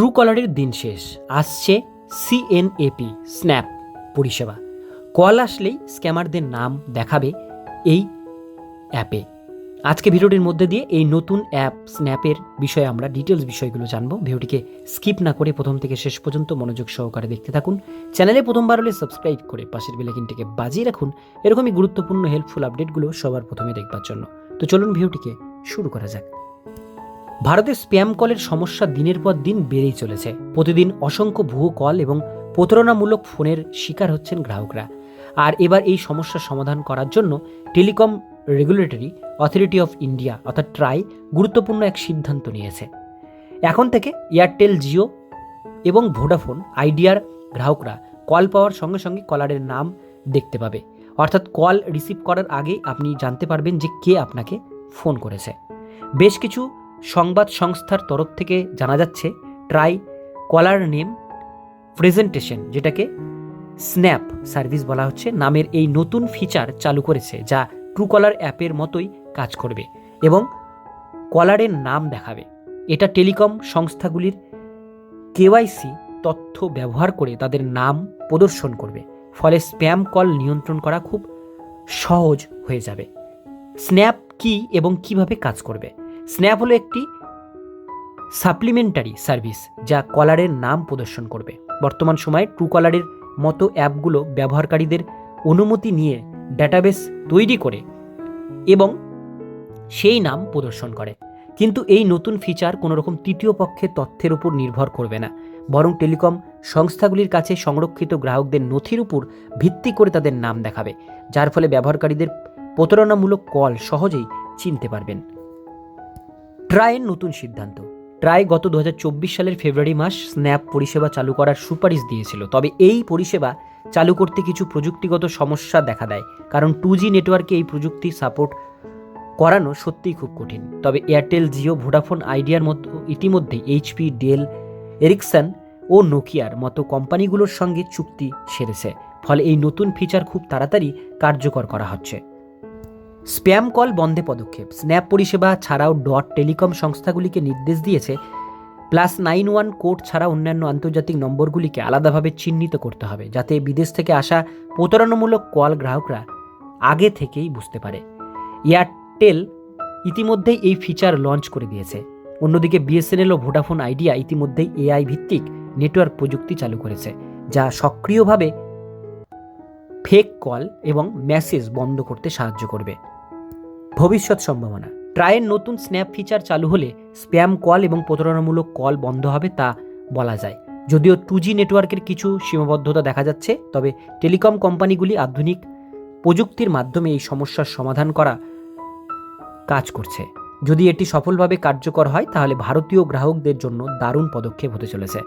True কলারের দিন শেষ। আসছে সিএনএপি স্ন্যাপ পরিষেবা। কল আসলেই স্ক্যামারদের নাম দেখাবে এই অ্যাপে। আজকে ভিডিওটির মধ্যে দিয়ে এই নতুন অ্যাপ স্ন্যাপের বিষয়ে আমরা ডিটেলস বিষয়গুলো জানব। ভিডিওটিকে স্কিপ না করে প্রথম থেকে শেষ পর্যন্ত মনোযোগ সহকারে দেখতে থাকুন। চ্যানেলে প্রথমবার হলে সাবস্ক্রাইব করে পাশের বেলাকিনটিকে বাজিয়ে রাখুন। এরকমই গুরুত্বপূর্ণ হেল্পফুল আপডেটগুলো সবার প্রথমে দেখবার জন্য। তো চলুন ভিডিওটিকে শুরু করা যাক। ভারতে স্প্যাম কলের সমস্যা দিনের পর দিন বেড়েই চলেছে। প্রতিদিন অসংখ্য ভুয়ো কল এবং প্রতারণামূলক ফোনের শিকার হচ্ছেন গ্রাহকরা। আর এবার এই সমস্যার সমাধান করার জন্য telecom regulatory authority of India অর্থাৎ ট্রাই গুরুত্বপূর্ণ এক সিদ্ধান্ত নিয়েছে। এখন থেকে এয়ারটেল জিও এবং ভোডাফোন আইডিয়ার গ্রাহকরা কল পাওয়ার সঙ্গে সঙ্গে কলারের নাম দেখতে পাবে। অর্থাৎ কল রিসিভ করার আগেই আপনি জানতে পারবেন যে কে আপনাকে ফোন করেছে। বেশ কিছু সংবাদ সংস্থার তরফ থেকে জানা যাচ্ছে, ট্রাই কলার নেম প্রেজেন্টেশন, যেটাকে স্ন্যাপ সার্ভিস বলা হচ্ছে, নামের এই নতুন ফিচার চালু করেছে, যা ট্রুকলার অ্যাপের মতোই কাজ করবে এবং কলারের নাম দেখাবে। এটা টেলিকম সংস্থাগুলির কেওয়াইসি তথ্য ব্যবহার করে তাদের নাম প্রদর্শন করবে। ফলে স্প্যাম কল নিয়ন্ত্রণ করা খুব সহজ হয়ে যাবে। স্ন্যাপ কি এবং কীভাবে কাজ করবে? স্ন্যাপ হলো একটি সাপ্লিমেন্টারি সার্ভিস যা কলারের নাম প্রদর্শন করবে। বর্তমান সময়ে ট্রু কলারের মতো অ্যাপগুলো ব্যবহারকারীদের অনুমতি নিয়ে ডেটাবেস তৈরি করে এবং সেই নাম প্রদর্শন করে। কিন্তু এই নতুন ফিচার কোনো রকম তৃতীয় পক্ষের তথ্যের উপর নির্ভর করবে না। বরং টেলিকম সংস্থাগুলির কাছে সংরক্ষিত গ্রাহকদের নথির উপর ভিত্তি করে তাদের নাম দেখাবে, যার ফলে ব্যবহারকারীদের প্রতারণামূলক কল সহজেই চিনতে পারবেন। ট্রায়ের নতুন সিদ্ধান্ত। ট্রাই গত দু হাজার চব্বিশ সালের ফেব্রুয়ারি মাস স্ন্যাপ পরিষেবা চালু করার সুপারিশ দিয়েছিল। তবে এই পরিষেবা চালু করতে কিছু প্রযুক্তিগত সমস্যা দেখা দেয়, কারণ টু জি নেটওয়ার্কে এই প্রযুক্তি সাপোর্ট করানো সত্যিই খুব কঠিন। তবে এয়ারটেল, জিও, ভোডাফোন আইডিয়ার মতো ইতিমধ্যেই এইচপি ডেল, এরিকসন ও নোকিয়ার মতো কোম্পানিগুলোর সঙ্গে চুক্তি সেরেছে। ফলে এই নতুন ফিচার খুব তাড়াতাড়ি কার্যকর করা হচ্ছে। স্প্যাম কল বন্ধে পদক্ষেপ। স্ন্যাপ পরিষেবা ছাড়াও ডট টেলিকম সংস্থাগুলিকে নির্দেশ দিয়েছে। প্লাস নাইন ওয়ান কোড ছাড়া অন্যান্য আন্তর্জাতিক নম্বরগুলিকে আলাদাভাবে চিহ্নিত করতে হবে, যাতে বিদেশ থেকে আসা প্রতারণামূলক কল গ্রাহকরা আগে থেকেই বুঝতে পারে। এয়ারটেল ইতিমধ্যেই এই ফিচার লঞ্চ করে দিয়েছে। অন্যদিকে বিএসএনএল ও ভোডাফোন আইডিয়া ইতিমধ্যেই এআই ভিত্তিক নেটওয়ার্ক প্রযুক্তি চালু করেছে, যা সক্রিয়ভাবে ফেক কল এবং মেসেজ বন্ধ করতে সাহায্য করবে। ভবিষ্যৎ সম্ভাবনা। ট্রায়ের নতুন স্ন্যাপ ফিচার চালু হলে স্প্যাম কল এবং প্রতারণামূলক কল বন্ধ হবে তা বলা যায়। যদিও টু জি নেটওয়ার্কের কিছু সীমাবদ্ধতা দেখা যাচ্ছে, তবে টেলিকম কোম্পানিগুলি আধুনিক প্রযুক্তির মাধ্যমে এই সমস্যার সমাধান করা কাজ করছে। যদি এটি সফলভাবে কার্যকর হয়, তাহলে ভারতীয় গ্রাহকদের জন্য দারুণ পদক্ষেপ হতে চলেছে।